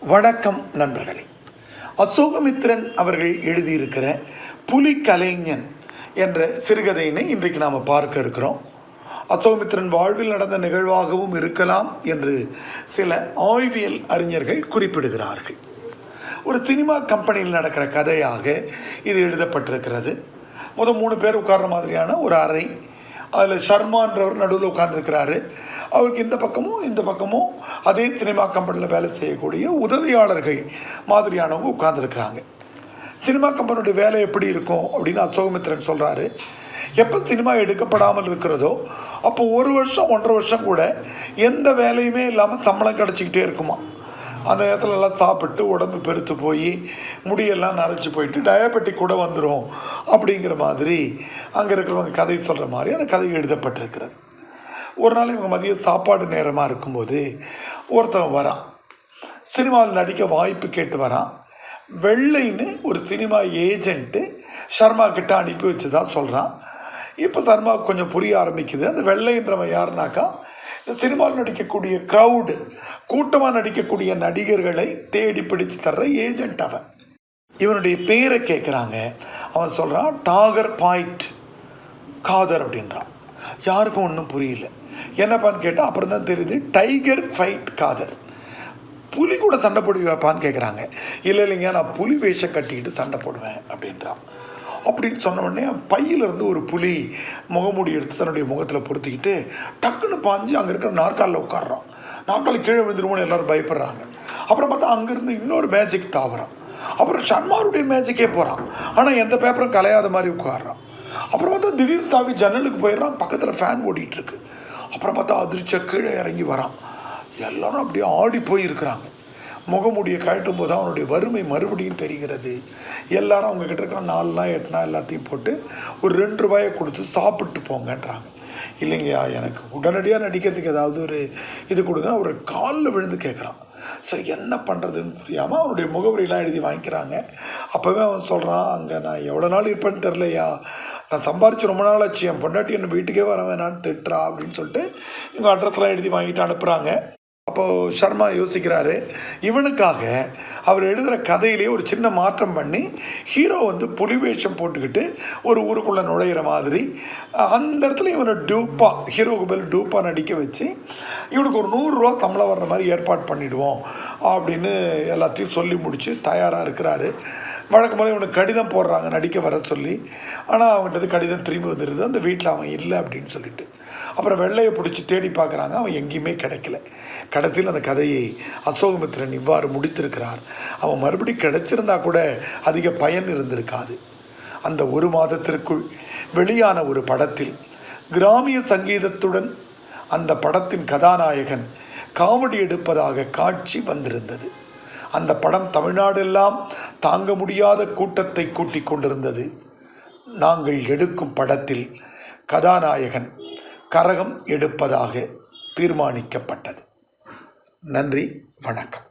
வணக்கம் நண்பர்களே. அசோகமித்திரன் அவர்கள் எழுதியிருக்கிற புலி கலைஞன் என்ற சிறுகதையினை இன்றைக்கு நாம் பார்க்க இருக்கிறோம். அசோகமித்திரன் வாழ்வில் நடந்த நிகழ்வாகவும் இருக்கலாம் என்று சில ஆய்வியல் அறிஞர்கள் குறிப்பிடுகிறார்கள். ஒரு சினிமா கம்பெனியில் நடக்கிற கதையாக இது எழுதப்பட்டிருக்கிறது. முதல் மூணு பேர் உட்கார்ற மாதிரியான ஒரு அறை அதில் சர்மான்றவர் நடுவில் உட்காந்துருக்கிறாரு அவருக்கு இந்த பக்கமும் இந்த பக்கமும் அதே சினிமா கம்பெனியில் வேலை செய்யக்கூடிய உதவியாளர்கள் மாதிரியானவங்க உட்காந்துருக்கிறாங்க சினிமா கம்பெனியோட வேலை எப்படி இருக்கும் அப்படின்னு அசோகமித்திரன் சொல்கிறாரு எப்போ சினிமா எடுக்கப்படாமல் இருக்கிறதோ அப்போ ஒரு வருஷம் ஒன்றரை வருஷம் கூட எந்த வேலையுமே இல்லாமல் சம்பளம் கிடச்சிக்கிட்டே இருக்குமா? அந்த நேரத்தில் எல்லாம் சாப்பிட்டு உடம்பு பெருத்து போய் முடியெல்லாம் நரைச்சி போயிட்டு டயபெட்டிக் கூட வந்துடும் அப்படிங்கிற மாதிரி அங்கே இருக்கிறவங்க கதை சொல்கிற மாதிரி அந்த கதை எழுதப்பட்டிருக்கிறது. ஒரு நாள் இவங்க மதிய சாப்பாடு நேரமாக இருக்கும்போது ஒருத்தன் வரான். சினிமாவில் நடிக்க வாய்ப்பு கேட்டு வரான். வெள்ளைன்னு ஒரு சினிமா ஏஜெண்ட்டு ஷர்மா கிட்ட அனுப்பி வச்சதா சொல்கிறான் இப்போ சர்மா கொஞ்சம் புரிய ஆரம்பிக்குது. அந்த வெள்ளைன்றவன் யாருனாக்கா இந்த சினிமாவில் நடிக்கக்கூடிய க்ரௌடு கூட்டமாக நடிக்கக்கூடிய நடிகர்களை தேடி பிடிச்சு தர்ற ஏஜென்ட் அவன். இவனுடைய பேரை கேட்குறாங்க அவன் சொல்கிறான் டாகர் பாயிண்ட் காதர் அப்படின்றான். யாருக்கும் ஒன்றும் புரியல. என்னப்பான்னு கேட்டால் அப்புறம் தான் தெரியுது டைகர் ஃபைட் காதர். புலி கூட சண்டை போடுவாப்பான்னு கேட்குறாங்க இல்லை இல்லைங்க நான் புலி வேஷம் கட்டிக்கிட்டு சண்டை போடுவேன் அப்படின்றான். அப்படின்னு சொன்ன உடனே பையிலிருந்து ஒரு புலி முகமூடி எடுத்து தன்னுடைய முகத்தில் பொருத்திக்கிட்டு டக்குன்னு பாஞ்சு அங்கே இருக்கிற நாற்காலில் உட்காடுறான் நாற்காலி கீழே விழுந்துருமோன்னு எல்லோரும் பயப்படுறாங்க. அப்புறம் பார்த்தா அங்கேருந்து இன்னொரு மேஜிக் தாவறான் அப்புறம் ஷர்மாருடைய மேஜிக்கே போகிறான் ஆனால் எந்த பேப்பரும் கலையாத மாதிரி உட்காடுறான் அப்புறம் பார்த்தா திடீர்னு தாவி ஜன்னலுக்கு போயிடுறான். பக்கத்தில் ஃபேன் ஓடிட்டுருக்கு அப்புறம் பார்த்தா அதிர்ச்சியாக கீழே இறங்கி வரான். எல்லோரும் அப்படியே ஆடி போயிருக்கிறாங்க. முகமூடியை கழட்டும் போது அவனுடைய வறுமை மறுபடியும் தெரிகிறது. எல்லாரும் அவங்கக்கிட்ட இருக்கிற நாலுலாம் எட்டுனா எல்லாத்தையும் போட்டு ஒரு ரெண்டு ரூபாயை கொடுத்து சாப்பிட்டு போங்கன்றாங்க. இல்லைங்கய்யா எனக்கு உடனடியாக நடிக்கிறதுக்கு ஏதாவது ஒரு இது கொடுங்கன்னா ஒரு காலில் விழுந்து கேட்குறான். சரி என்ன பண்ணுறதுன்னு புரியாமல் அவனுடைய முகவரியெலாம் எழுதி வாங்கிக்கிறாங்க. அப்போவே அவன் சொல்கிறான் அங்கே நான் எவ்வளோ நாள் இருப்பேன்னு தெரிலையா நான் சம்பாரிச்சு ரொம்ப நாள் ஆச்சு என் பொண்டாட்டி என்னை வீட்டுக்கே வர வேணான்னு திட்டுறா அப்படின்னு சொல்லிட்டு இவங்க அட்ரஸ்லாம் எழுதி வாங்கிட்டு அனுப்புகிறாங்க அப்போது சர்மா யோசிக்கிறாரு இவனுக்காக அவர் எழுதுகிற கதையிலே ஒரு சின்ன மாற்றம் பண்ணி ஹீரோ வந்து புலி வேஷம் போட்டுக்கிட்டு ஒரு ஊருக்குள்ளே நுழையிற மாதிரி அந்த இடத்துல இவனை டூப்பாக ஹீரோக்கு மேலே டூப்பாக நடிக்க வச்சு இவனுக்கு ஒரு நூறுரூவா சம்பளம் வர்ற மாதிரி ஏற்பாடு பண்ணிவிடுவோம் அப்படின்னு எல்லாத்தையும் சொல்லி முடித்து தயாராக இருக்கிறாரு. வழக்கம் போல இவனுக்கு கடிதம் போடுறாங்க நடிக்க வர சொல்லி. ஆனால் அவன்கிட்ட கடிதம் திரும்பி வந்துடுது அந்த வீட்டில் அவன் இல்லை அப்படின்னு சொல்லிட்டு. அப்புறம் வெள்ளையை பிடிச்சி தேடி பார்க்குறாங்க. அவன் எங்கேயுமே கிடைக்கல. கடைசியில் அந்த கதையை அசோகமித்திரன் இவ்வாறு முடித்திருக்கிறார். அவன் மறுபடியும் கிடைச்சிருந்தா கூட அதிக பயன் இருந்திருக்காது. அந்த ஒரு மாதத்திற்குள் வெளியான ஒரு படத்தில் கிராமிய சங்கீதத்துடன் அந்த படத்தின் கதாநாயகன் காமெடி எடுப்பதாக காட்சி வந்திருந்தது. அந்த படம் தமிழ்நாடெல்லாம் தாங்க முடியாத கூட்டத்தை கூட்டிக் கொண்டிருந்தது. நாங்கள் எடுக்கும் படத்தில் கதாநாயகன் கரகம் எடுப்பதாக தீர்மானிக்கப்பட்டது. நன்றி வணக்கம்.